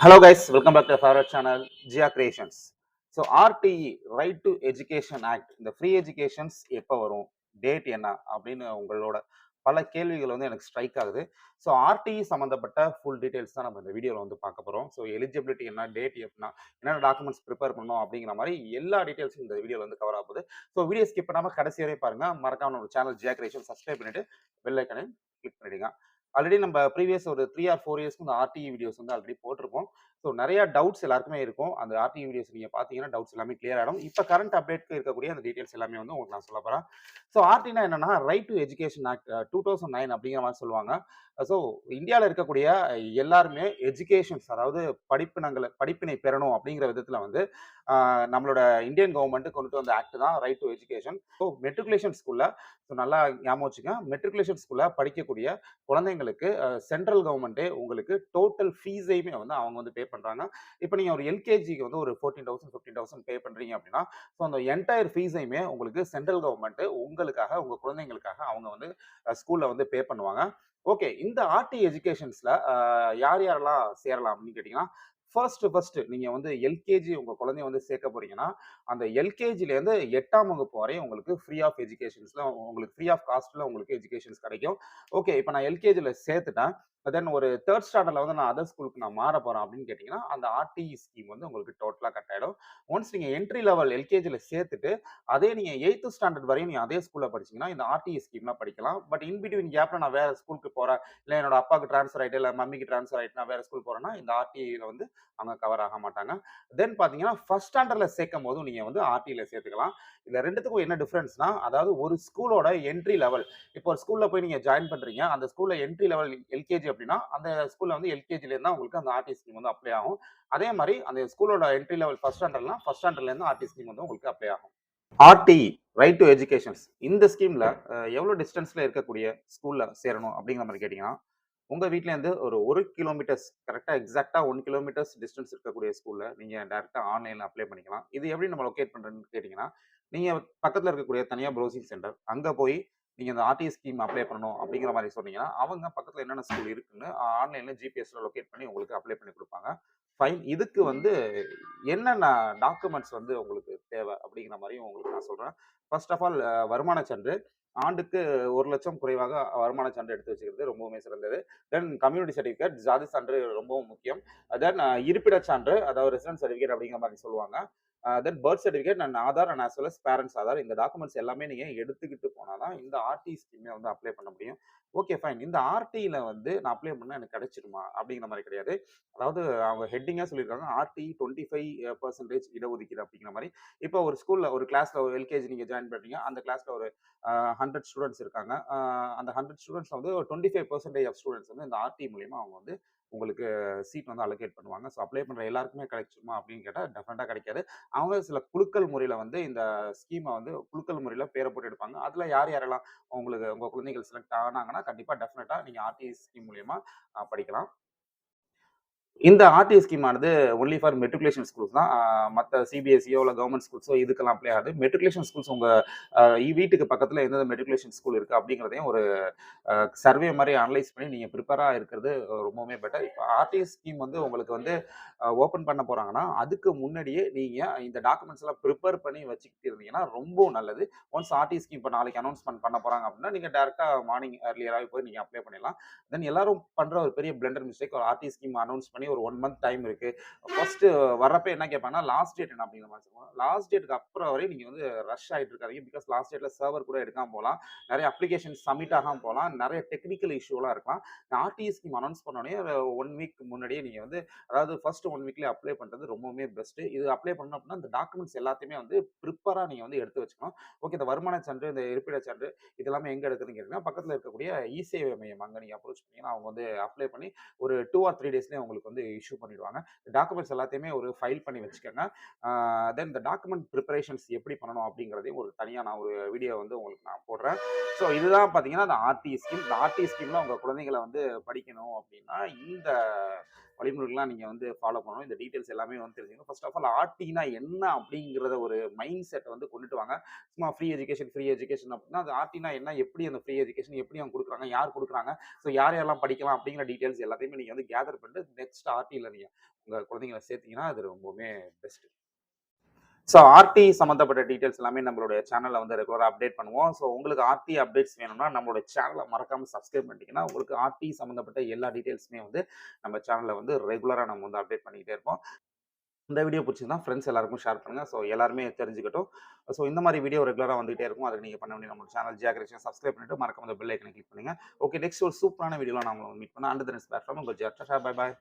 Hello guys welcome back to favourite channel Jiya creations so RTE right to education act இந்த free educations எப்போ வரும் date என்ன அப்படின்னு உங்களோட பல கேள்விகள் வந்து எனக்கு ஸ்ட்ரைக் ஆகுது. ஸோ ஆர்டிஇ சம்மந்தப்பட்ட ஃபுல் டீடைல்ஸ் தான் நம்ம இந்த வீடியோவில் வந்து பார்க்க போகிறோம் ஸோ எலிஜிபிலிட்டி என்ன டேட் எப்படின்னா என்னென்ன டாக்குமெண்ட்ஸ் ப்ரிப்பேர் பண்ணணும் அப்படிங்கிற மாதிரி எல்லா டீட்டெயில்ஸும் இந்த வீடியோவில் வந்து கவர் ஆகுது ஸோ வீடியோ ஸ்கிப் பண்ணாமல் கடைசி வரை பாருங்கள் மறக்காம நம்ம சேனல் ஜியா கிரியேஷன் சப்ஸ்கிரைப் பண்ணிட்டு பெல் ஐக்கனை கிளிக் பண்ணிடுங்க. ஆல்ரெடி நம்ம ப்ரீவியஸ் ஒரு த்ரீ ஆர் ஃபோர் இயர்ஸ்க்கு இந்த ஆர்டிஇ வீடியோஸ் வந்து ஆல்ரெடி போட்டிருப்போம் ஸோ நிறைய டவுட்ஸ் எல்லாருக்குமே இருக்கும். அந்த ஆர்டி வீடியோஸ் நீங்கள் பார்த்தீங்கன்னா டவுட்ஸ் எல்லாமே கிளியர் ஆகிடும் இப்போ கரண்ட் அப்டேட்க்கு இருக்கக்கூடிய அந்த டீட்டெயில்ஸ் எல்லாமே வந்து உங்களுக்கு நான் சொல்ல போகிறேன் ஸோ ஆர்டினா என்னன்னா right to education act two thousand nine அப்படிங்கிற மாதிரி சொல்லுவாங்க. ஸோ இந்தியாவில் இருக்கக்கூடிய எல்லாருமே எஜுகேஷன்ஸ் அதாவது படிப்பினங்களை படிப்பினை பெறணும் அப்படிங்கிற விதத்தில் வந்து நம்மளோட இந்தியன் கவர்மெண்ட் கொண்டு வந்த ஆக்ட் தான் right to education so matriculation ஸ்கூலில் ஸோ நல்லா ஞாபகம் வச்சுங்க. மெட்ரிகுலேஷன் ஸ்கூலில் படிக்கக்கூடிய குழந்தைங்களுக்கு சென்ட்ரல் கவர்மெண்ட்டே உங்களுக்கு டோட்டல் ஃபீஸையுமே வந்து அவங்க வந்து பே பண்ணுறாங்க இப்போ நீங்கள் ஒரு எல்கேஜிக்கு வந்து ஒரு fourteen thousand fifteen thousand pay பண்ணுறீங்க அப்படின்னா ஸோ அந்த என்டையர் ஃபீஸையுமே உங்களுக்கு சென்ட்ரல் கவர்மெண்ட்டு உங்களுக்காக உங்கள் குழந்தைங்களுக்காக அவங்க வந்து ஸ்கூலில் வந்து பே பண்ணுவாங்க. ஓகே இந்த ஆர்டி எஜுகேஷன்ஸில் யார் யாரெல்லாம் சேரலாம் அப்படின்னு கேட்டிங்கன்னா ஃபர்ஸ்ட் ஃபர்ஸ்ட் நீங்கள் வந்து எல்கேஜி உங்கள் குழந்தைய வந்து சேர்க்க போறீங்கன்னா அந்த எல்கேஜிலேருந்து எட்டாம் வகுப்பு வரையும் உங்களுக்கு ஃப்ரீ ஆஃப் எஜுகேஷன்ஸில் உங்களுக்கு ஃப்ரீ ஆஃப் காஸ்ட்டில் உங்களுக்கு எஜுகேஷன்ஸ் கிடைக்கும். ஓகே இப்போ நான் எல்கேஜியில் சேர்த்துட்டேன். தென் ஒரு தேர்ட் ஸ்டாண்டர்டில் வந்து நான் அதர் ஸ்கூலுக்கு நான் மாற போகிறேன் அப்படின்னு கேட்டிங்கன்னா அந்த ஆர்டிஇ ஸ்கீம் வந்து உங்களுக்கு டோட்டலாக கட் ஆகிடும் ஒன்ஸ் நீங்கள் என்ட்ரி லெவல் எல்கேஜியில் சேர்த்துட்டு அதே நீங்கள் எயித்து ஸ்டாண்டர்ட் வரையும் நீங்கள் அதே ஸ்கூலில் படிச்சீங்கன்னா இந்த ஆர்டிஇ ஸ்கீம்லாம் படிக்கலாம். பட் இன் பிட்வீன் கேப்பில் நான் வேறு ஸ்கூலுக்கு போகிறேன் இல்லை என்னோட அப்பாவுக்கு ட்ரான்ஸ்ஃபர் ஆகிட்டு இல்லை மம்மிக்கு ட்ரான்ஸ்ஃபர் ஆகிட்டு நான் வேறு ஸ்கூல் போகிறேன்னா இந்த ஆர்டிஇயில் வந்து அவங்க கவர் ஆக மாட்டாங்க. தென் பார்த்தீங்கன்னா ஃபர்ஸ்ட் ஸ்டாண்டர்டில் சேர்க்கும் போதும் நீங்கள் வந்து ஆர்டியில் சேர்த்துக்கலாம். இந்த ரெண்டுத்துக்கும் என்ன டிஃப்ரென்ஸ்னா அதாவது ஒரு ஸ்கூலோட என்ட்ரி லெவல் இப்போ ஒரு ஸ்கூலில் போய் நீங்கள் ஜாயின் பண்ணுறீங்க அந்த ஸ்கூலில் என்ட்ரி லெவல் எல்கேஜி அப்படின்னா அந்த ஸ்கூலில் வந்து எல்கேஜிலேருந்து தான் உங்களுக்கு அந்த ஆர்டி ஸ்கீம் வந்து அப்ளை ஆகும். அதே மாதிரி அந்த ஸ்கூலோட என்ட்ரி லெவல் ஃபர்ஸ்ட் ஸ்டாண்டர்ட்லாம் ஃபர்ஸ்ட் ஸ்டாண்டர்ட்லேருந்து ஆர்டி ஸ்கீம் வந்து உங்களுக்கு அப்ளை ஆகும். ஆர்டி ரைட் டு எஜுகேஷன்ஸ் இந்த ஸ்கீமில் எவ்வளோ டிஸ்டன்ஸில் இருக்கக்கூடிய ஸ்கூலில் சேரணும் அப்படிங்கிற மாதிரி கேட்டிங்கன்னா உங்கள் வீட்லேருந்து ஒரு ஒரு கிலோமீட்டர்ஸ் கரெக்டாக எக்ஸாக்டாக ஒன் கிலோமீட்டர்ஸ் டிஸ்டன்ஸ் இருக்கக்கூடிய ஸ்கூலில் நீங்கள் டேரெக்டாக ஆன்லைனில் அப்ளை பண்ணிக்கலாம். இது எப்படி நம்ம லொக்கேட் பண்ணுறேன்னு கேட்டிங்கன்னா நீங்கள் பக்கத்தில் இருக்கக்கூடிய தனியாக ப்ரௌசிங் சென்டர் அங்கே போய் நீங்கள் இந்த ஆர்டிஎஸ் ஸ்கீம் அப்ளை பண்ணணும் அப்படிங்கிற மாதிரி சொன்னீங்கன்னா அவங்க பக்கத்தில் என்னென்ன ஸ்கூல் இருக்குன்னு ஆன்லைனில் ஜிபிஎஸ்ல லொக்கேட் பண்ணி உங்களுக்கு அப்ளை பண்ணி கொடுப்பாங்க. ஃபைன் இதுக்கு வந்து என்னென்ன டாக்குமெண்ட்ஸ் வந்து உங்களுக்கு தேவை அப்படிங்கிற மாதிரியும் உங்களுக்கு நான் சொல்கிறேன் ஃபர்ஸ்ட் ஆஃப் ஆல் வருமான சான்று. ஆண்டுக்கு ஒரு லட்சம் குறைவாக வருமான சான்று எடுத்து வச்சுக்கிறது ரொம்பவுமே சிறந்தது. தென் கம்யூனிட்டி சர்டிஃபிகேட் ஜாதி சான்று ரொம்பவும் முக்கியம். தென் இருப்பிட சான்று அதாவது ரெசிடென்ட் சர்டிஃபிகேட் அப்படிங்கிற மாதிரி சொல்லுவாங்க. Then birth certificate and Aadhaar and as well as parents Aadhaar இந்த டாக்குமெண்ட்ஸ் எல்லாமே நீங்கள் எடுத்துக்கிட்டு போனால் தான் இந்த ஆர்டி ஸ்கீமே வந்து அப்ளை பண்ண முடியும். ஓகே ஃபைன் இந்த ஆர்டியில் வந்து நான் அப்ளை பண்ணால் எனக்கு கிடைச்சிருமா அப்படிங்கிற மாதிரி கிடையாது. அதாவது அவங்க ஹெட்டிங்காக சொல்லியிருக்காங்க ஆர்டி டுவெண்ட்டி ஃபைவ் பர்சன்டேஜ் இடஒதுக்கீடு அப்படிங்கிற மாதிரி. இப்போ ஒரு ஸ்கூலில் ஒரு கிளாஸில் ஒரு எல்கேஜி நீங்கள் ஜாயின் பண்ணுறீங்க அந்த கிளாஸில் ஒரு ஹண்ட்ரட் ஸ்டூடெண்ட்ஸ் இருக்காங்க. அந்த ஹண்ட்ரட் ஸ்டூடெண்ட்ஸ் வந்து ஒரு twenty five percentage of students வந்து இந்த ஆர்டி மூலியமாக அவங்க வந்து உங்களுக்கு சீட் வந்து அலோகேட் பண்ணுவாங்க. ஸோ அப்ளை பண்ணுற எல்லாருக்குமே கிடைச்சிருமா அப்படின்னு கேட்டால் டெஃபினட்டாக கிடைக்காது. அவங்க சில குழுக்கள் முறையில் வந்து இந்த ஸ்கீமை வந்து குழுக்கள் முறையில் பேரை போட்டு எடுப்பாங்க. அதில் யார் யாரெல்லாம் உங்களுக்கு உங்கள் குழந்தைகள் செலக்ட் ஆனாங்கன்னா கண்டிப்பாக டெஃபினட்டாக நீங்கள் ஆர்டிஐ ஸ்கீம் மூலியமாக படிக்கலாம். இந்த ஆர்டிஎஸ் ஸ்கீம் ஆனது ஒன்லி ஃபார் மெட்ரிகுலேஷன் ஸ்கூல்ஸ் தான். மற்ற சிபிஎஸ்சியோ இல்லை கவர்மெண்ட் ஸ்கூல்ஸோ இதுக்கெல்லாம் அப்ளை ஆகுது. மெட்ரிகுலேஷன் ஸ்கூல்ஸ் உங்கள் வீட்டுக்கு பக்கத்தில் எந்தெந்த மெட்ரிகுலேஷன் ஸ்கூல் இருக்குது அப்படிங்கிறதையும் ஒரு சர்வே மாதிரி அனலைஸ் பண்ணி நீங்கள் ப்ரிப்பேராக இருக்கிறது ரொம்பவுமே பெட்டர் இப்போ ஆர்டிஓ ஸ்கீம் வந்து உங்களுக்கு வந்து ஓப்பன் பண்ண போகிறாங்கன்னா அதுக்கு முன்னாடியே நீங்கள் இந்த டாக்குமெண்ட்ஸ் எல்லாம் ப்ரிப்பேர் பண்ணி வச்சுக்கிட்டு இருந்தீங்கன்னா ரொம்ப நல்லது. ஒன்ஸ் ஆர்டி ஸ்கீம் இப்போ நாளைக்கு அனௌன்ஸ்மெண்ட் பண்ண போகிறாங்க அப்படின்னா நீங்கள் டேரெக்டாக மார்னிங் ஏர்லியராகவே போய் நீங்கள் அப்ளை பண்ணிடலாம். தென் எல்லாரும் பண்ணுற ஒரு பெரிய பிளண்டர் மிஸ்டேக் ஒரு ஆர்டி ஸ்கீம் அனௌன்ஸ் பண்ணி ஒரு ஒன் மந்த் டைம் இருக்கு. ஃபர்ஸ்ட் வர்றப்ப என்ன கேட்பாங்கன்னா லாஸ்ட் டேட் என்ன அப்படிங்கிற மாதிரி சொல்லுவாங்க. லாஸ்ட் டேட்டுக்கு அப்புறம் வரை நீங்க வந்து ரஷ் ஆகிட்டு இருக்காதீங்க. பிகாஸ் லாஸ்ட் டேட்ல சர்வர் கூட எடுக்காம போகலாம். நிறைய அப்ளிகேஷன் சப்மிட் ஆகாம போகலாம். நிறைய டெக்னிக்கல் இஷ்யூலாம் இருக்கலாம். ஆர்டிஇ ஸ்கீம் அனௌன்ஸ் பண்ணோடனே ஒன் வீக் முன்னாடியே நீங்க வந்து அதாவது ஃபர்ஸ்ட் ஒன் வீக்லேயே அப்ளை பண்றது ரொம்பவுமே பெஸ்ட் இது அப்ளை பண்ணணும் அப்படின்னா இந்த டாக்குமெண்ட்ஸ் எல்லாத்தையுமே வந்து ப்ரிப்பராக நீங்க வந்து எடுத்து வச்சுக்கணும். ஓகே இந்த வருமான சான்று இந்த இருப்பிட சான்று இதெல்லாமே எங்க எடுக்குதுன்னு பக்கத்தில் இருக்கக்கூடிய இசேவை மையம் அங்கே நீங்க அப்ரோச் பண்ணீங்கன்னா அவங்க வந்து அப்ளை பண்ணி ஒரு டூ ஆர் த்ரீ டேஸ்லேயே உங்களுக்கு வந்து வந்து இஷ்யூ பண்ணிடுவாங்க. டாக்குமெண்ட்ஸ் எல்லாத்தையுமே ஒரு ஃபைல் பண்ணி வச்சுக்கோங்க. தென் இந்த டாக்குமெண்ட் ப்ரிப்பரேஷன்ஸ் எப்படி பண்ணணும் அப்படிங்கிறதையும் ஒரு தனியாக நான் ஒரு வீடியோ வந்து உங்களுக்கு நான் போடுறேன். ஸோ இதுதான் பார்த்தீங்கன்னா அந்த ஆர்டி ஸ்கீம் இந்த ஆர்டி ஸ்கீமில் உங்கள் குழந்தைங்களை வந்து படிக்கணும் அப்படின்னா இந்த வழிமுறைகள்லாம் நீங்கள் வந்து ஃபாலோ பண்ணணும். இந்த டீட்டெயில்ஸ் எல்லாமே வந்து தெரிஞ்சுக்கணும். ஃபர்ஸ்ட் ஆஃப் ஆல் ஆர்டினா என்ன அப்படிங்கிறத ஒரு மைண்ட் செட்டை வந்து கொண்டுட்டு வாங்க. சும்மா ஃப்ரீ எஜுகேஷன் ஃப்ரீ எஜுகேஷன் அப்படின்னா அது ஆர்டினா என்ன எப்படி அந்த ஃப்ரீ எஜுகேஷன் எப்படி அவங்க கொடுக்குறாங்க யார் கொடுக்குறாங்க ஸோ யார் யாரெல்லாம் படிக்கலாம் அப்படிங்கிற டீட்டெயில்ஸ் எல்லாத்தையுமே நீங்கள் வந்து கேதர் பண்ணிட்டு நெக்ஸ்ட் ஆர்டியில் நீங்கள் உங்கள் குழந்தைங்களை சேர்த்தீங்கன்னா அது ரொம்பவுமே பெஸ்ட்டு ஸோ ஆர்டி சம்மந்தப்பட்ட டீட்டெயில்ஸ் எல்லாமே நம்மளுடைய சேனலில் வந்து ரெகுலராக அப்டேட் பண்ணுவோம். ஸோ உங்களுக்கு ஆர்டி அப்டேட்ஸ் வேணும்னா நம்மளோட சேனலை மறக்காமல் சப்ஸ்கிரைப் பண்ணிட்டீங்கன்னா உங்களுக்கு ஆர்டி சம்மந்தப்பட்ட எல்லா டீட்டெயில்ஸுமே வந்து நம்ம சேனலில் வந்து ரெகுலராக நம்ம வந்து அப்டேட் பண்ணிக்கிட்டே இருப்போம். இந்த வீடியோ பிடிச்சிருந்தா ஃப்ரெண்ட்ஸ் எல்லாருக்கும் ஷேர் பண்ணுங்கள் ஸோ எல்லாருமே தெரிஞ்சுக்கட்டும். ஸோ இந்த மாதிரி வீடியோ ரெகுலராக வந்துகிட்டே இருக்கும். அதுக்கு நீங்கள் பண்ண வேண்டிய நம்ம சேனல் ஜியாகிரேஷன் சப்ஸ்கிரைப் பண்ணிட்டு மறக்காம அந்த பெல் ஐக்கனை கிளிக் பண்ணுங்கள் ஓகே நெக்ஸ்ட் ஒரு சூப்பரான வீடியோவில் நான் உங்களை மீட் பண்ணேன் அண்டர் தினஸ் பிளாட்ஃபார்ம் உங்கள் ஜியா பை பாய்